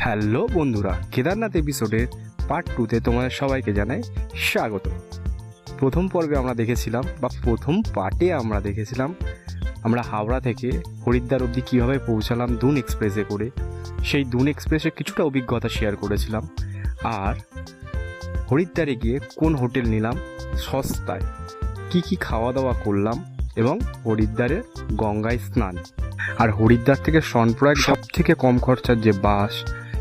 Hello বন্ধুরা, কেদারনাথ এপিসোডের part টুতে তোমাদের সবাইকে জানাই স্বাগত। প্রথম পর্বে আমরা দেখেছিলাম, বা প্রথম পার্টে আমরা দেখেছিলাম, আমরা হাওড়া থেকে হরিদ্বার অবধি কীভাবে পৌঁছালাম দুন এক্সপ্রেসে করে। সেই দুন এক্সপ্রেসে কিছুটা অভিজ্ঞতা শেয়ার করেছিলাম। আর হরিদ্বারে গিয়ে কোন হোটেল নিলাম, সস্তায় কি কি খাওয়া দাওয়া করলাম এবং হরিদ্বারের গঙ্গায় স্নান। আর হরিদ্বার থেকে সনপ্রয়াগ সব থেকে কম খরচার যে বাস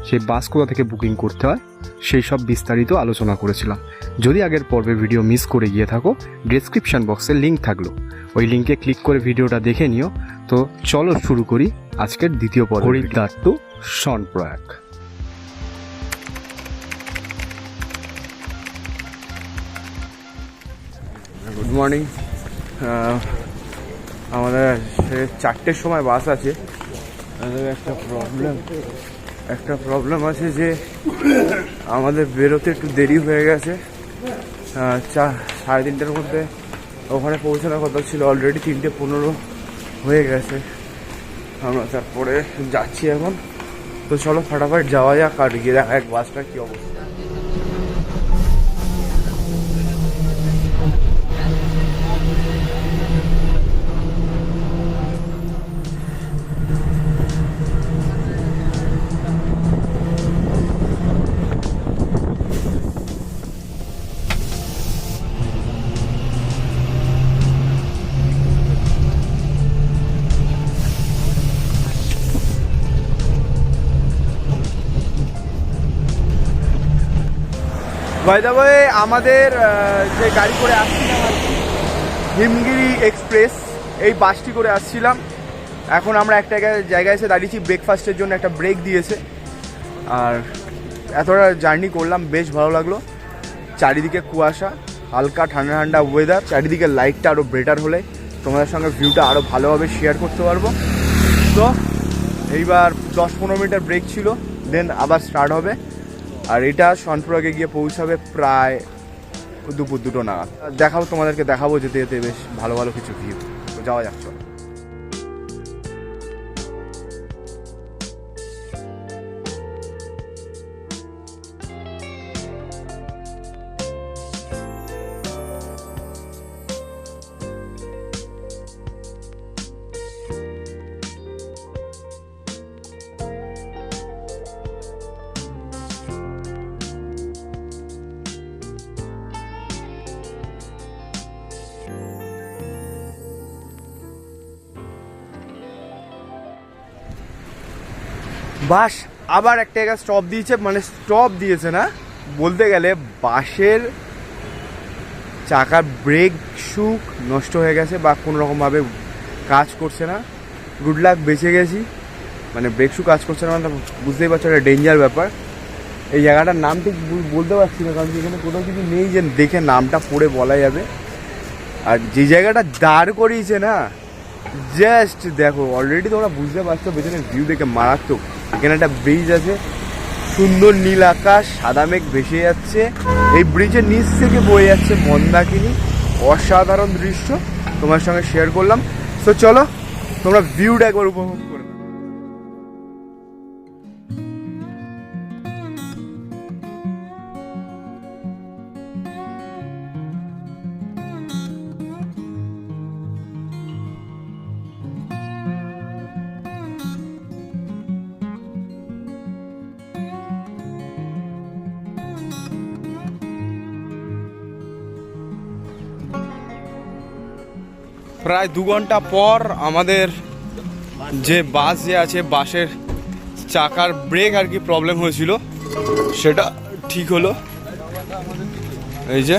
সেই বাস কোথা থেকে বুকিং করতে হয় সেই সব বিস্তারিত আলোচনা করেছিলাম। যদি আগের পর্বে ভিডিও মিস করে গিয়ে থাকো ডিসক্রিপশন বক্সে লিঙ্ক থাকল। ওই লিঙ্কে ক্লিক করে ভিডিওটা দেখে নিও। তো চলো শুরু করি আজকের দ্বিতীয় পর্ব Haridwar to Sonprayag good morning আমাদের সে চারটের সময় বাস আছে। আমাদের একটা প্রবলেম একটা প্রবলেম আছে যে আমাদের বেরোতে একটু দেরি হয়ে গেছে। চা, সাড়ে তিনটের মধ্যে ওখানে পৌঁছানোর কথা ছিল অলরেডি তিনটে পনেরো হয়ে গেছে। আমরা তারপরে যাচ্ছি এখন। তো চলো, ফাটাফাট যাওয়া যাক আর গিয়ে দেখা এক বাসটা কি অবস্থা। বাই দ্য ওয়ে আমাদের যে গাড়ি করে আসছিলাম আর কি, হিমগিরি এক্সপ্রেস এই বাসটি করে আসছিলাম। এখন আমরা একটা জায়গায় এসে দাঁড়িয়েছি ব্রেকফাস্টের জন্য একটা ব্রেক দিয়েছে। আর এতটা জার্নি করলাম বেশ ভালো লাগল। চারিদিকে কুয়াশা হালকা ঠান্ডা ঠান্ডা ওয়েদার চারিদিকে লাইটটা আরও বেটার হলে তোমাদের সঙ্গে ভিউটা আরও ভালোভাবে শেয়ার করতে পারব। তো এইবার দশ পনেরো মিনিটের ব্রেক ছিল দেন আবার স্টার্ট হবে। আর এটা সনপুরাকে গিয়ে পৌঁছাবে প্রায় দুপুর দুটো নাগাদ। দেখাবো, তোমাদেরকে দেখাবো যেতে যেতে বেশ ভালো ভালো কিছু ভিউ তো যাওয়া যাক বাস আবার একটা জায়গায় স্টপ দিয়েছে মানে স্টপ দিয়েছে না? বলতে গেলে বাসের চাকার ব্রেক শুক নষ্ট হয়ে গেছে বা কোনো রকমভাবে কাজ করছে না। গুড লাক বেঁচে গেছি। মানে ব্রেক শু কাজ করছে না মানে বুঝতেই পারছ, একটা ডেঞ্জার ব্যাপার। এই জায়গাটার নাম ঠিক বলতে পারছি না, কারণ এখানে কোনো কিছু নেই, যে দেখে নামটা পড়ে বলা যাবে। আর যে জায়গাটা দাঁড় করিয়েছে না জাস্ট দেখো অলরেডি তোমরা বুঝতে পারছ, পেছনের ভিউ দেখে মারাত্মক। এখানে একটা ব্রিজ আছে। সুন্দর নীল আকাশ, সাদা মেঘ ভেসে যাচ্ছে। এই ব্রিজের নিচ থেকে বয়ে যাচ্ছে মন্দাকিনী। অসাধারণ দৃশ্য। তোমার সঙ্গে শেয়ার করলাম। তো চলো, তোমরা ভিউটা একবার উপভোগ করে। প্রায় দু ঘন্টা পর আমাদের যে বাস যে আছে বাসের চাকার ব্রেক আর কি প্রবলেম হয়েছিল সেটা ঠিক হলো এই যে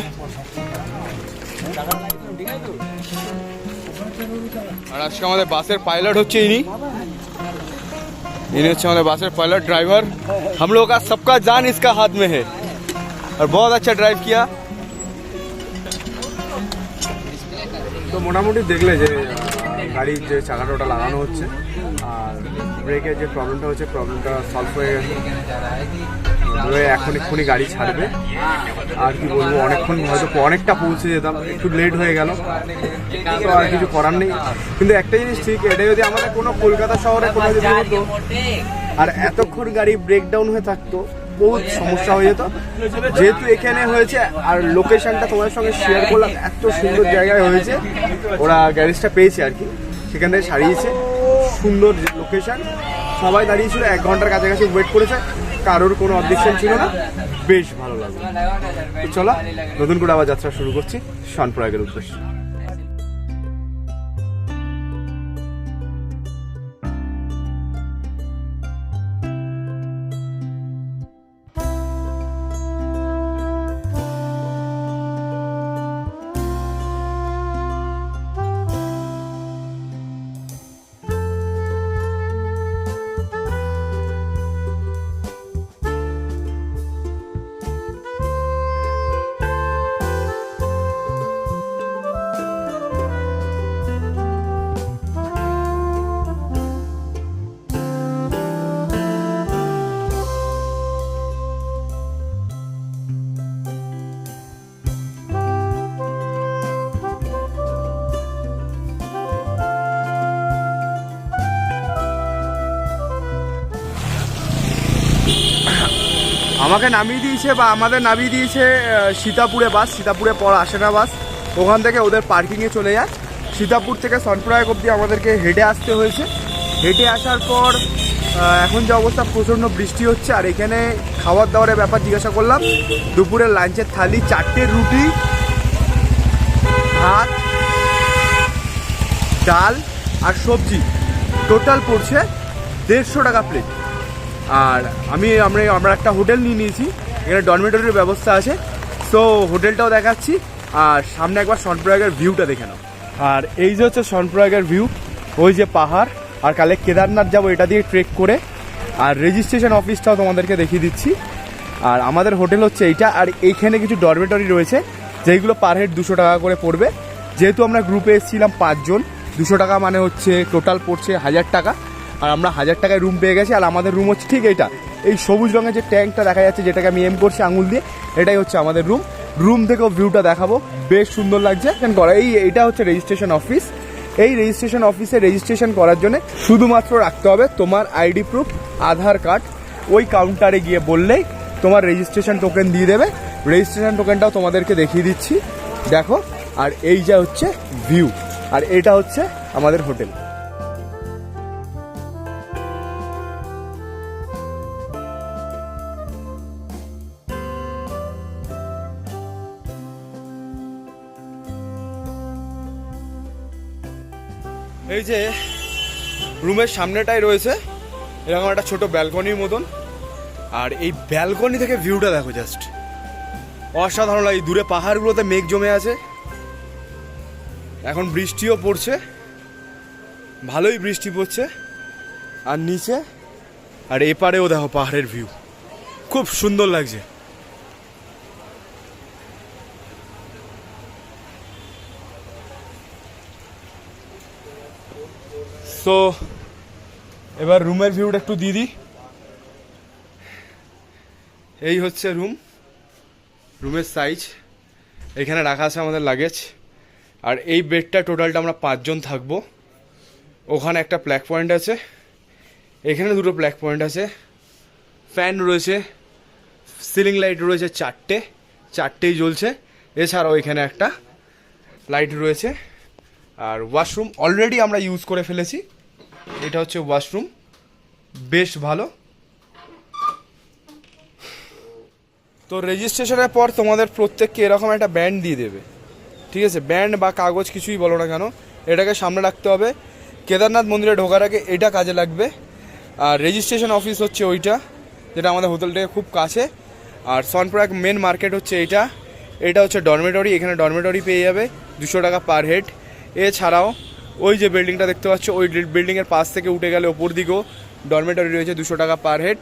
আর আজকে আমাদের বাসের পাইলট হচ্ছে ইনি ইনি হচ্ছে আমাদের বাসের পাইলট ड्राइवर हम लोग का सबका जान इसका हाथ में है और बहुत अच्छा ड्राइव किया তো মোটামুটি দেখলে যে, গাড়ির যে চাকাটা ওটা লাগানো হচ্ছে, আর ব্রেকের যে প্রবলেমটা হচ্ছে প্রবলেমটা সলভ হয়ে গেছে। এখন এক্ষুনি গাড়ি ছাড়বে। আর কি বলব, অনেকক্ষণ হয়তো অনেকটা পৌঁছে যেতাম, একটু লেট হয়ে গেল। তো আর কিছু করার নেই। কিন্তু একটা জিনিস ঠিক, এটা যদি আমাদের কোনো কলকাতা শহরে কোনো যদি আর এতক্ষণ গাড়ি ব্রেকডাউন হয়ে থাকতো বহুত সমস্যা হয়ে যেত। যেহেতু এখানে হয়েছে, আর লোকেশনটা তোমার সঙ্গে শেয়ার করলাম, এত সুন্দর জায়গায় হয়েছে। ওরা গ্যারেজটা পেয়েছে আর কি। সেখান থেকে সারিয়েছে। সুন্দর লোকেশন সবাই দাঁড়িয়েছিল, এক ঘণ্টার কাছাকাছি ওয়েট করেছে। কারোর কোনো অবজেকশন ছিল না। বেশ ভালো লাগল। চলো, নতুন করে আবার যাত্রা শুরু করছি শানপ্রয়াগের উদ্দেশ্যে। আমাকে নামিয়ে দিয়েছে বা আমাদের নামিয়ে দিয়েছে সীতাপুরে বাস, সীতাপুরে পর আসে না বাস। ওখান থেকে ওদের পার্কিংয়ে চলে যায়। সীতাপুর থেকে সনপ্রয়াগ অব্দি আমাদেরকে হেঁটে আসতে হয়েছে। হেঁটে আসার পর এখন যে অবস্থা, প্রচণ্ড বৃষ্টি হচ্ছে। আর এখানে খাবার দাবারের ব্যাপার জিজ্ঞাসা করলাম। দুপুরের লাঞ্চের থালি, চারটে রুটি, ভাত, ডাল আর সবজি। টোটাল পড়ছে দেড়শো টাকা প্লেট। আর আমি আমরা আমরা একটা হোটেল নিয়ে নিয়েছি। এখানে ডরমেটরির ব্যবস্থা আছে। সো হোটেলটাও দেখাচ্ছি। আর সামনে একবার সনপ্রয়াগের ভিউটা দেখে নাও। আর এই যে হচ্ছে সনপ্রয়াগের ভিউ ওই যে পাহাড়, আর কালে কেদারনাথ যাব, এটা দিয়ে ট্রেক করে। আর রেজিস্ট্রেশন অফিসটাও তোমাদেরকে দেখিয়ে দিচ্ছি। আর আমাদের হোটেল হচ্ছে এইটা, আর এইখানে কিছু ডরমেটরি রয়েছে, যেইগুলো পার হেড দুশো টাকা করে পড়বে। যেহেতু আমরা গ্রুপে এসেছিলাম পাঁচজন, দুশো টাকা মানে হচ্ছে টোটাল পড়ছে হাজার টাকা। আর আমরা হাজার টাকায় রুম পেয়ে গেছি, আর আমাদের রুম হচ্ছে ঠিক এইটা। এই সবুজ রঙের যে ট্যাঙ্কটা দেখা যাচ্ছে, যেটাকে আমি এম করছি আঙুল দিয়ে, এটাই হচ্ছে আমাদের রুম রুম থেকেও ভিউটা দেখাবো। বেশ সুন্দর লাগছে। এখন করা এই এইটা হচ্ছে রেজিস্ট্রেশন অফিস এই রেজিস্ট্রেশন অফিসে রেজিস্ট্রেশন করার জন্য শুধুমাত্র রাখতে হবে তোমার আইডি প্রুফ আধার কার্ড ওই কাউন্টারে গিয়ে বললেই তোমার রেজিস্ট্রেশন টোকেন দিয়ে দেবে। রেজিস্ট্রেশন টোকেনটাও তোমাদেরকে দেখিয়ে দিচ্ছি। দেখো। আর এই যা হচ্ছে ভিউ আর এটা হচ্ছে আমাদের হোটেল এই যে রুমের সামনেটাই রয়েছে। এরকম একটা ছোট ব্যালকনির মতন। আর এই ব্যালকনি থেকে ভিউটা দেখো জাস্ট অসাধারণ লাগে দূরে পাহাড়গুলোতে মেঘ জমে আছে। এখন বৃষ্টিও পড়ছে। ভালোই বৃষ্টি পড়ছে। আর নিচে, আর এপারেও দেখো পাহাড়ের ভিউ খুব সুন্দর লাগছে। সো এবার রুমের ভিউটা একটু দিয়ে দিই। এই হচ্ছে রুম রুমের সাইজ এখানে রাখা আছে আমাদের লাগেজ আর এই বেডটা টোটালটা আমরা পাঁচজন থাকব। ওখানে একটা প্ল্যাক পয়েন্ট আছে। এখানে দুটো প্ল্যাক পয়েন্ট আছে। ফ্যান রয়েছে। সিলিং লাইট রয়েছে চারটে। চারটেই জ্বলছে। এছাড়াও এখানে একটা লাইট রয়েছে। আর ওয়াশরুম অলরেডি আমরা ইউজ করে ফেলেছি। এটা হচ্ছে ওয়াশরুম বেশ ভালো। তো রেজিস্ট্রেশনের পর তোমাদের প্রত্যেককে এরকম একটা ব্যান্ড দিয়ে দেবে। ঠিক আছে? ব্যান্ড বা কাগজ কিছুই বলো না কেন। এটাকে সামনে রাখতে হবে। কেদারনাথ মন্দিরে ঢোকার আগে এটা কাজে লাগবে। আর রেজিস্ট্রেশন অফিস হচ্ছে ওইটা, যেটা আমাদের হোটেল থেকে খুব কাছে। আর সনপ্রয়াগ মেন মার্কেট হচ্ছে এইটা। এটা হচ্ছে ডরমেটরি এখানে ডরমেটরি পেয়ে যাবে। দুশো টাকা পার হেড এছাড়াও ওই যে বিল্ডিংটা দেখতে পাচ্ছ, ওই বিল্ডিংয়ের পাশ থেকে উঠে গেলে ওপর দিকেও ডরমেটরি রয়েছে দুশো টাকা পার হেড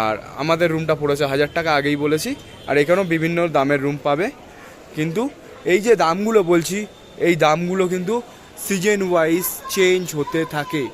আর আমাদের রুমটা পড়েছে হাজার টাকা, আগেই বলেছি। আর এখানেও বিভিন্ন দামের রুম পাবে। কিন্তু এই যে দামগুলো বলছি, এই দামগুলো কিন্তু সিজন ওয়াইজ চেঞ্জ হতে থাকে।